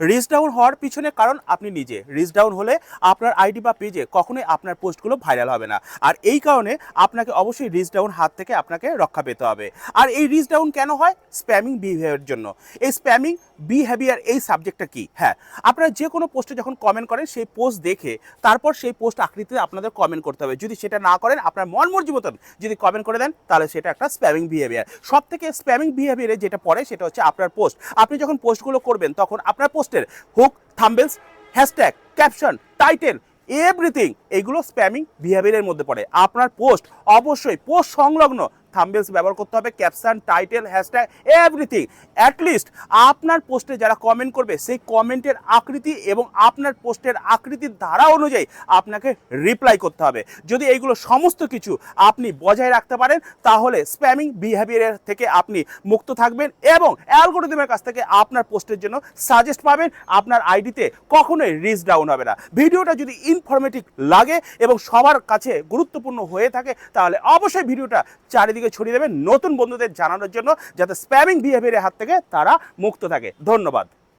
Reach down হওয়ার পিছনে কারণ আপনি নিজে। রিচ ডাউন হলে আপনার আইডি বা পেজে কখনোই আপনার পোস্টগুলো ভাইরাল হবে না। আর এই কারণে আপনাকে অবশ্যই রিচ ডাউন হাত থেকে আপনাকে রক্ষা পেতে হবে। আর এই রিচ ডাউন কেন হয়? স্প্যামিং বিহেভিয়ারের জন্য। এই স্প্যামিং বিহেভিয়ার এই সাবজেক্টটা কি? হ্যাঁ আপনারা যে কোনো পোস্টে যখন কমেন্ট করেন, সেই পোস্ট দেখে তারপর সেই পোস্ট আকৃতিতে আপনাদের কমেন্ট করতে হবে। যদি সেটা না করেন, আপনার মন মর্জি মতন যদি কমেন্ট করে দেন, তাহলে সেটা একটা স্প্যামিং বিহেভিয়ার সব থেকে স্প্যামিং বিহেভিয়ারে যেটা পড়ে, সেটা হচ্ছে আপনার পোস্ট আপনি যখন পোস্টগুলো করবেন, তখন আপনার পোস্টের hook, thumbnails, hashtag, caption, title, everything, এগুলো স্প্যামিং বিহেভিয়ারের মধ্যে পড়ে। আপনার পোস্ট অবশ্যই পোস্ট সংলগ্ন থাম্বেলস ব্যবহার করতে হবে caption title hashtag everything at least আপনার পোস্টে যারা কমেন্ট করবে, সেই কমেন্টের আকৃতি এবং আপনার পোস্টের আকৃতির ধারা অনুযায়ী আপনাকে রিপ্লাই করতে হবে। যদি এইগুলো সমস্ত কিছু আপনি বজায় রাখতে পারেন, তাহলে স্প্যামিং বিহেভিয়ারের থেকে আপনি মুক্ত থাকবেন এবং অ্যালগোরিদমের কাছ থেকে আপনার পোস্টের জন্য সাজেস্ট পাবেন। আপনার আইডিতে কখনোই রিচ ডাউন হবে না। ভিডিওটা যদি ইনফরমেটিভ লাগে এবং সবার কাছে গুরুত্বপূর্ণ হয়ে থাকে, তাহলে অবশ্যই ভিডিওটা চারিদিকে ছড়িয়ে দেবেন নতুন বন্ধুদের জানানোর জন্য যাতে স্প্যামিং বিহেভিয়ারের হাত থেকে তারা মুক্ত থাকে। ধন্যবাদ।